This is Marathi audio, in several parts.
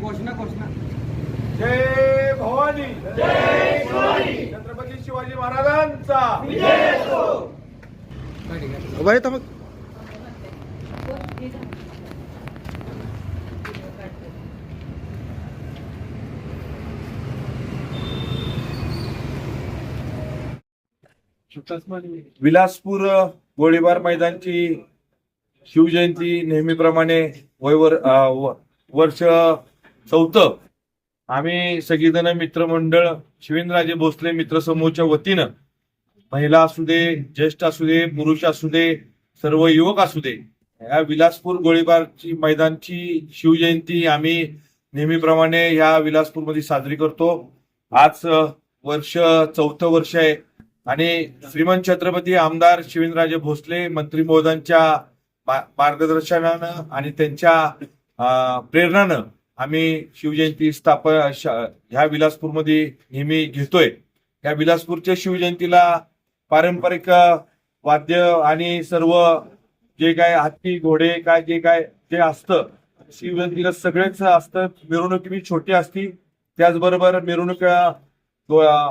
घोषणा घोषणा. जय भवानी. जय शिवाजी छत्रपती शिवाजी महाराजांचा. मग विलासपूर गोळीबार मैदानची शिवजयंती नेहमीप्रमाणे वयवर वर्ष चौथं. आम्ही सगळीजण मित्रमंडळ शिवेंद्रराजे भोसले मित्र समूहच्या वतीनं महिला असू दे ज्येष्ठ असू दे पुरुष असू दे सर्व युवक असू दे या विलासपूर गोळीबारची मैदानची शिवजयंती आम्ही नेहमीप्रमाणे ह्या विलासपूरमध्ये साजरी करतो. आज वर्ष चौथं वर्ष आहे. आणि श्रीमंत छत्रपती आमदार शिवेंद्रराजे भोसले मंत्री महोदयांच्या मार्गदर्शनानं आणि त्यांच्या प्रेरणानं आम्ही शिवजयंती स्थापन ह्या विलासपूरमध्ये नेहमी घेतोय. या विलासपूरच्या शिवजयंतीला पारंपरिक वाद्य आणि सर्व जे काय हत्ती घोडे काय जे काय जे असतं शिवजयंतीला सगळेच असतं. मिरवणुकी छोटी असती. त्याचबरोबर मिरवणुका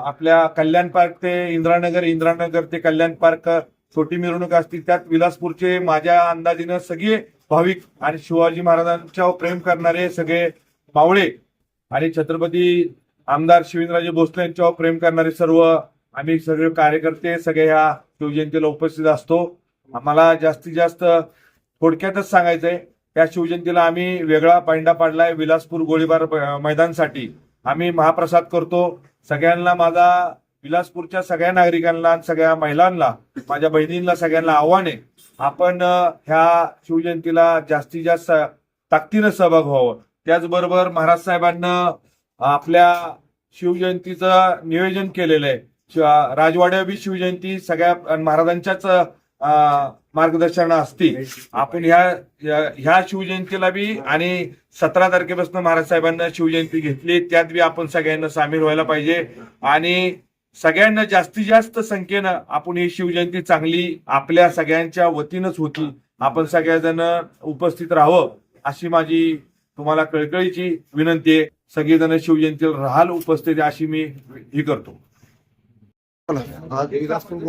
आपल्या कल्याण पार्क ते इंदिरानगर इंदिरानगर ते कल्याण पार्क छोटी मिरवणूक असतील त्यात विलासपूरचे माझ्या अंदाजीनं सगळे भाविक आणि शिवाजी महाराजांच्या प्रेम करणारे सगळे मावळे आणि छत्रपती आमदार शिवेंद्रराजे भोसले यांच्यावर प्रेम करणारे सर्व आम्ही सगळे कार्यकर्ते सगळे ह्या शिवजयंतीला उपस्थित असतो. आम्हाला जास्तीत जास्त थोडक्यातच सांगायचंय त्या शिवजयंतीला आम्ही वेगळा पांडा पाडलाय विलासपूर गोळीबार मैदानसाठी. आम्ही महाप्रसाद करतो. सगळ्यांना माझा विलासपूरच्या सगळ्या नागरिकांना सगळ्या महिलांना माझ्या बहिणींना सगळ्यांना आव्हान आहे आपण ह्या शिवजयंतीला जास्तीत जास्त ताकदीनं सहभाग व्हावं. त्याचबरोबर महाराज साहेबांना आपल्या शिवजयंतीचं नियोजन केलेलं आहे. शिव- राजवाड्या बी शिवजयंती सगळ्या महाराजांच्याच मार्गदर्शन मार्गदर्शना असती. आपण ह्या- ह्या शिवजयंतीला बी आणि सतरा तारखेपासून महाराज साहेबांना शिवजयंती घेतली त्यात बी आपण सगळ्यांना सामील व्हायला पाहिजे. आणि सगळ्यांना जास्तीत जास्त संख्येनं आपण ही शिवजयंती चांगली आपल्या सगळ्यांच्या वतीनंच होती. आपण सगळ्याजण उपस्थित राहावं अशी माझी तुम्हाला कळकळीची विनंती आहे. सगळेजण शिवजयंतीला राहाल उपस्थित अशी मी ही करतो. आज विलासपूर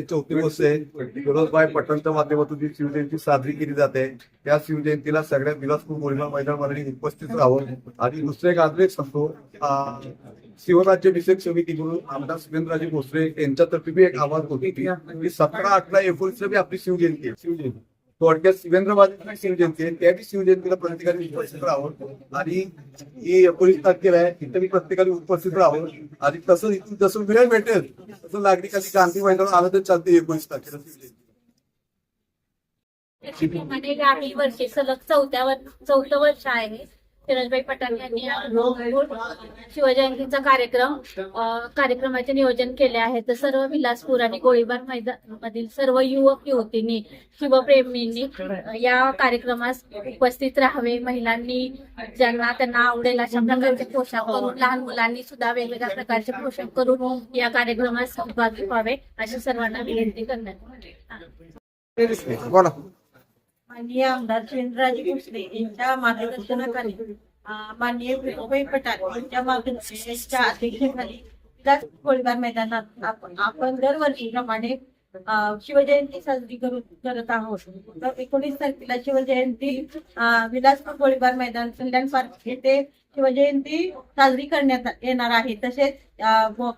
चौथी वर्ष आहे माध्यमातून जी शिवजयंती साजरी केली जाते त्या शिवजयंतीला सगळ्या विलासपूर गोंदिया मैदानामध्ये उपस्थित राहावं. आणि दुसरं एक आग्रह सांगतो शिवराज्याभिषेक समिती म्हणून आमदार सुरेंद्रराजे भोसले यांच्यातर्फे मी एक आवाज होती. की सतरा अठरा एकोणीसला बी आपली शिवजयंती आहे. शिवजयंती थोडक्यात शिवेंद्रबाजी शिवजयंती आहे. त्या बी शिवजयंतीला प्रत्येकाने उपस्थित राहावं. आणि ही एकोणीस तारखेला आहे तिथं मी प्रत्येकाने उपस्थित राहावं. आणि तसं इथून जसं वेळ भेटेल तसं नागरिकांनी गांधी मैदानावर आलं तर चालते एकोणीस तारखेला शिवजयंती. त्याचप्रमाणे याही वर्षी सलग चौथ्या चौथं वर्ष आहे. फिरोजबाई पठाण यांनी शिवजयंतीचा कार्यक्रम कार्यक्रमाचे नियोजन केले आहे. तर सर्व विलासपूर आणि गोळीबार मैदान मधील सर्व युवक युवतींनी शिवप्रेमींनी या कार्यक्रमास उपस्थित राहावे. महिलांनी ज्यांना त्यांना आवडेल अशा प्रकारचे पोशाख करून लहान मुलांनी सुद्धा वेगवेगळ्या प्रकारचे पोशाख करून या कार्यक्रमात सहभागी व्हावे अशी सर्वांना विनंती करण्यात बोला. माननीय आमदार शिवेंद्रराजे भोसले यांच्या मार्गदर्शनाखाली माननीय विनोबाई पटाल यांच्या मार्गदर्शनाच्या अध्यक्षतेखाली विलास गोळीबार मैदानात आपण दरवर्षीप्रमाणे शिवजयंती साजरी करू करत आहोत. एकोणीस तारखेला शिवजयंती विलासपूर गोळीबार मैदान कल्याण पार्क येथे शिवजयंती साजरी करण्यात येणार आहे. तसेच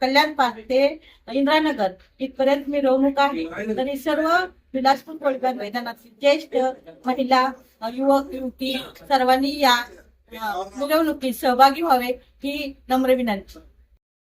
कल्याण पार्क ते इंद्रानगर इथपर्यंत मिरवणूक आहे. तरी सर्व विलासपूर गोळीबार मैदानातील ज्येष्ठ महिला युवक युवती सर्वांनी या मिरवणुकीत सहभागी व्हावे ही नम्र विनंती.